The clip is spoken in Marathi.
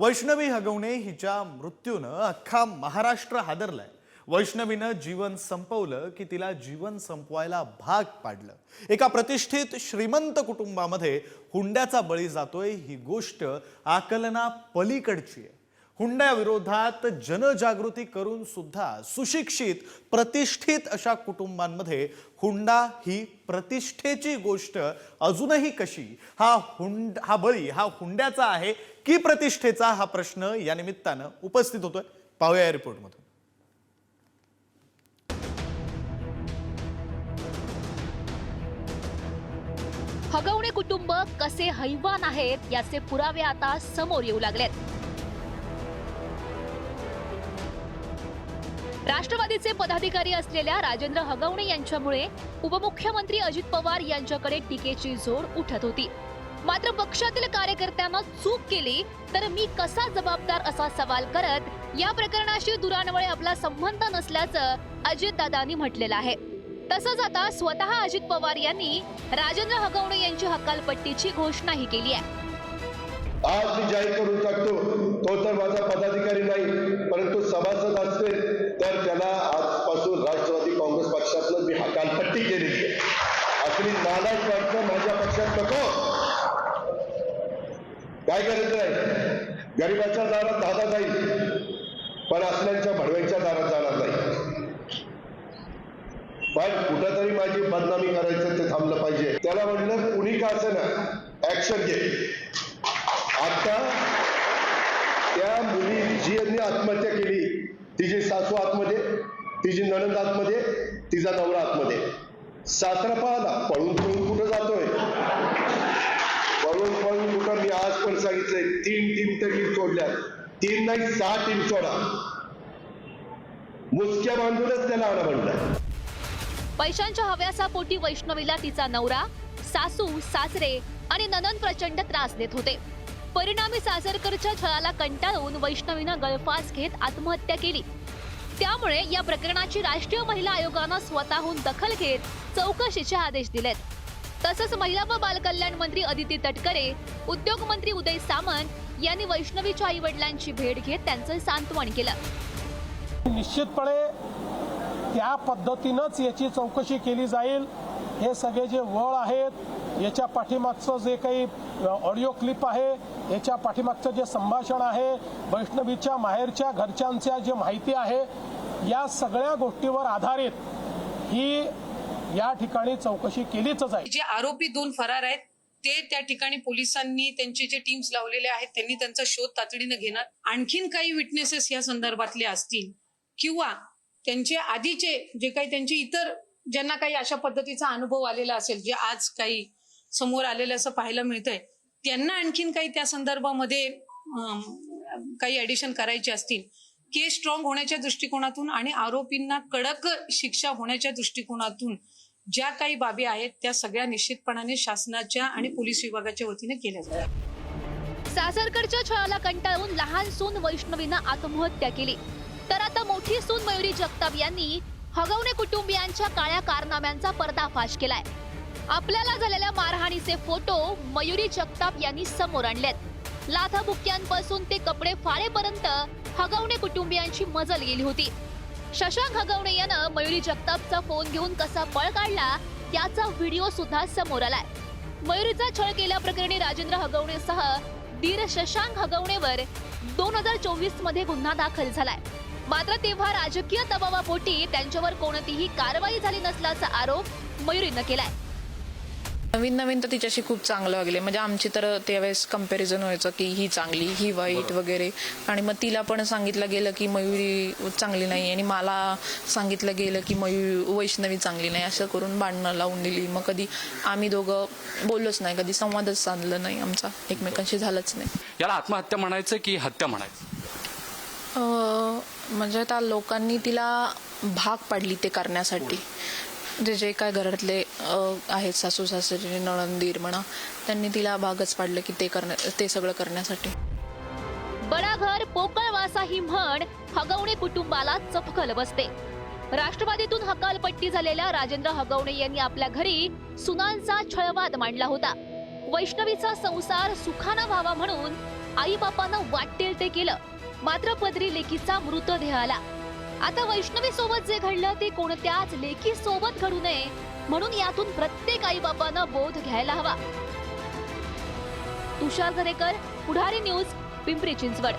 वैष्णवी हगवणे हिच्या मृत्यूनं अख्खा महाराष्ट्र हादरलाय. वैष्णवीनं जीवन संपवलं की तिला जीवन संपवायला भाग पाडलं. एका प्रतिष्ठित श्रीमंत कुटुंबामध्ये हुंड्याचा बळी जातोय ही गोष्ट आकलना पलीकडची आहे. हुंड्याविरोधात जनजागृती करून सुद्धा सुशिक्षित प्रतिष्ठित अशा कुटुंबांमध्ये हुंडा ही प्रतिष्ठेची गोष्ट अजूनही कशी? हा हुंड हा बळी हा हुंड्याचा आहे की प्रतिष्ठेचा? हा प्रश्न या निमित्तानं उपस्थित होतोय. पाहूया या रिपोर्टमधून. हगवणे कुटुंब कसे हैवान आहेत याचे पुरावे आता समोर येऊ लागलेत. राष्ट्रवादीचे पदाधिकारी असलेल्या राजेंद्र हगवणे यांच्यामुळे उपमुख्यमंत्री अजित पवार यांच्याकडे टीकेची झोड उठत होती. मात्र पक्षातील कार्यकर्त्यांना चूक केली तर मी कसा जबाबदार असा सवाल करत या प्रकरणाशी दुरान्वये आपला संबंध नसल्याचं अजितदादांनी म्हटलेलं आहे. तसंच आता स्वतः अजित पवार यांनी राजेंद्र हगवणे यांची हकालपट्टीची घोषणाही केली आहे. आज मी जाहीर करू शकतो तो तर माझा पदाधिकारी नाही परंतु सभासद असतील तर त्याला आजपासून राष्ट्रवादी काँग्रेस पक्षातनं मी हकालपट्टी केली असली आपली वाटणं माझ्या पक्षात नको. काय करायचं आहे? गरिबाच्या दारात दादा जाईल पण असल्यांच्या भडव्यांच्या दारात जाणार नाही. पण कुठंतरी माझी बदनामी करायचं ते थांबलं पाहिजे. त्याला म्हणलं कुणी का असेल ना ऍक्शन घे. आता त्या मुली जी यांनी आत्महत्या केली तिची सासू आतमध्ये तिची नणंद आतमध्ये तिचा नवरा आतमध्ये. सासरा पाहला पळून पळून कुठं जातोय? पळून पळून कुठं? मी आज पण सांगितलंय तीन टीम तर टीम सोडल्या तीन नाही सहा टीम सोडा. मुसक्या बांधूनच त्याला आणा म्हणलं पैशांच्या हव्यासापोटी वैष्णवीला तिचा नवरा सासू सासरे आणि ननंद प्रचंड त्रास देत होते. परिणामी सासरकरच्या छळाला कंटाळून वैष्णवीनं गळफास घेत आत्महत्या केली. त्यामुळे या प्रकरणाची राष्ट्रीय महिला आयोगानं स्वतःहून दखल घेत चौकशीचे आदेश दिलेत. तसंच महिला व बालकल्याण मंत्री अदिती तटकरे उद्योग मंत्री उदय सामंत यांनी वैष्णवीच्या आई वडिलांची भेट घेत त्यांचं सांत्वन केलं. निश्चितपणे त्या पद्धतीनंच याची चौकशी केली जाईल. हे सगळे जे वळ आहेत याच्या पाठीमागचं जे काही ऑडिओ क्लिप आहे याच्या पाठीमागचं जे संभाषण आहे वैष्णवीच्या माहेरच्या घरच्यांच्या जे माहिती आहे या सगळ्या गोष्टीवर आधारित ही या ठिकाणी चौकशी केलीच आहे जे आरोपी दोन फरार आहेत ते त्या ठिकाणी पोलिसांनी त्यांचे जे टीम्स लावलेले आहेत त्यांनी त्यांचा शोध तातडीनं घेणार. आणखीन काही विटनेसेस या संदर्भातले असतील किंवा त्यांचे आधीचे जे काही त्यांचे इतर ज्यांना काही अशा पद्धतीचा अनुभव आलेला असेल जे आज काही समोर आलेलं असं पाहायला मिळतंय त्यांना आणखीन काही त्या संदर्भामध्ये काही ऍडिशन करायचे असतील. केस स्ट्रॉंग होण्याच्या दृष्टिकोनातून आणि आरोपींना कडक शिक्षा होण्याच्या दृष्टिकोनातून ज्या काही बाबी आहेत त्या सगळ्या निश्चितपणाने शासनाच्या आणि पोलीस विभागाच्या वतीने केल्या जातात. सासरकडच्या छळाला कंटाळून लहान सून वैष्णवीनं आत्महत्या केली. तर आता मोठी सून मयुरी जगताप यांनी हगवणे कुटुंबियांच्या काळ्या कारनाम्यांचा पर्दाफाश केलाय. आपल्याला झालेल्या मारहाणीचे फोटो मयुरी जगताप यांनी समोर आणलेत. लाथाबुक्क्यांपासून ते कपडे फाळेपर्यंत हगवणे कुटुंबियांची मजल गेली होती. शशांक हगवणे यानं मयुरी जगतापचा फोन घेऊन कसा पळ काढला त्याचा व्हिडिओ सुद्धा समोर आलाय. मयुरीचा छळ केल्याप्रकरणी राजेंद्र हगवणेसह दीर शशांक हगवणेवर दोन हजार चोवीसमध्ये गुन्हा दाखल झालाय. मात्र तेव्हा राजकीय दबावापोटी त्यांच्यावर कोणतीही कारवाई झाली नसल्याचा आरोप मयुरीनं केलाय. नवीन नवीन तर तिच्याशी खूप चांगलं वागले. म्हणजे आमची तर त्यावेळेस कंपॅरिझन व्हायचं की ही चांगली ही वाईट वगैरे. आणि मग तिला पण सांगितलं गेलं की मयुरी चांगली नाही आणि मला सांगितलं गेलं की मयू वैष्णवी चांगली नाही. असं करून भांडणं लावून दिली. मग कधी आम्ही दोघं बोललोच नाही. कधी संवादच साधलं नाही आमचा. एकमेकांशी झालंच नाही. याला आत्महत्या म्हणायचं की हत्या म्हणायचं? अं, म्हणजे त्या लोकांनी तिला भाग पाडली ते करण्यासाठी. जे जे काय घरातले आहेत सासू सासरे नळंदीर म्हणा त्यांनी तिला भागच पाडलं की ते करण्या ते सगळं करण्यासाठी. बडाघर पोकळवासा ही म्हण हगवणे कुटुंबाला चपखल बसते. राष्ट्रवादीतून हकालपट्टी झालेल्या राजेंद्र हगवणे यांनी आपल्या घरी सुनांचा छळवाद मांडला होता. वैष्णवीचा संसार सुखाना व्हावा म्हणून आई बापानं वाटेल ते केलं. मात्र पदरी लेकीचा मृतदेह आला. आता वैष्णवी सोबत जे घडलं ते कोणत्याच लेखी सोबत घडू नये म्हणून यातून प्रत्येक आई बापानं बोध घ्यायला हवा. तुषार दरेकर पुढारी न्यूज पिंपरी चिंचवड.